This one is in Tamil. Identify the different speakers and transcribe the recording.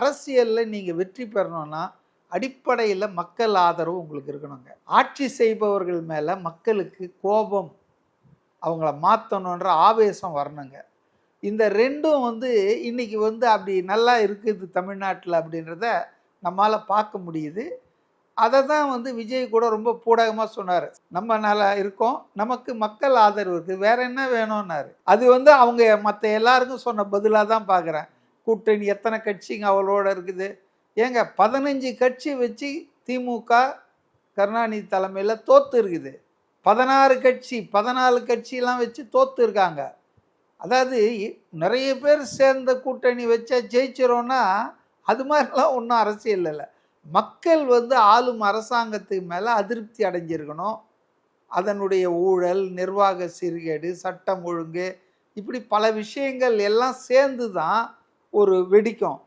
Speaker 1: அரசியலில் நீங்கள் வெற்றி பெறணும்னா அடிப்படையில் மக்கள் ஆதரவு உங்களுக்கு இருக்கணுங்க. ஆட்சி செய்பவர்கள் மேலே மக்களுக்கு கோபம் அவங்கள மாற்றணுன்ற ஆவேசம் வரணுங்க. இந்த ரெண்டும் வந்து இன்னைக்கு வந்து அப்படி நல்லா இருக்குது தமிழ்நாட்டில் அப்படின்றத நம்மளால் பார்க்க முடியுது. அதை தான் வந்து விஜய் கூட ரொம்ப பூடகமாக சொன்னார். நம்ம நல்லா இருக்கோம் நமக்கு மக்கள் ஆதரவு இருக்குது வேற என்ன வேணும்னாரு. அது வந்து அவங்க மற்ற எல்லாருக்கும் சொன்ன பதிலாக தான் பார்க்குறேன் கூட்டணி எத்தனை கட்சிங்க அவளோட இருக்குது. ஏங்க பதினஞ்சு கட்சி வச்சு திமுக கருணாநிதி தலைமையில் தோத்து இருக்குது. பதினாறு கட்சி பதினாலு கட்சியெலாம் வச்சு தோத்து இருக்காங்க. அதாவது நிறைய பேர் சேர்ந்த கூட்டணி வச்சா ஜெயிச்சிரோன்னா அது மாதிரிலாம் ஒன்றும் அரசியல் இல்லை மக்கள் வந்து ஆளும் அரசாங்கத்துக்கு மேலே அதிருப்தி அடைஞ்சிருக்கணும். அதனுடைய ஊழல் நிர்வாக சீர்கேடு சட்டம் ஒழுங்கு இப்படி பல விஷயங்கள் எல்லாம் சேர்ந்து தான் ஒரு வெடிக்கும்.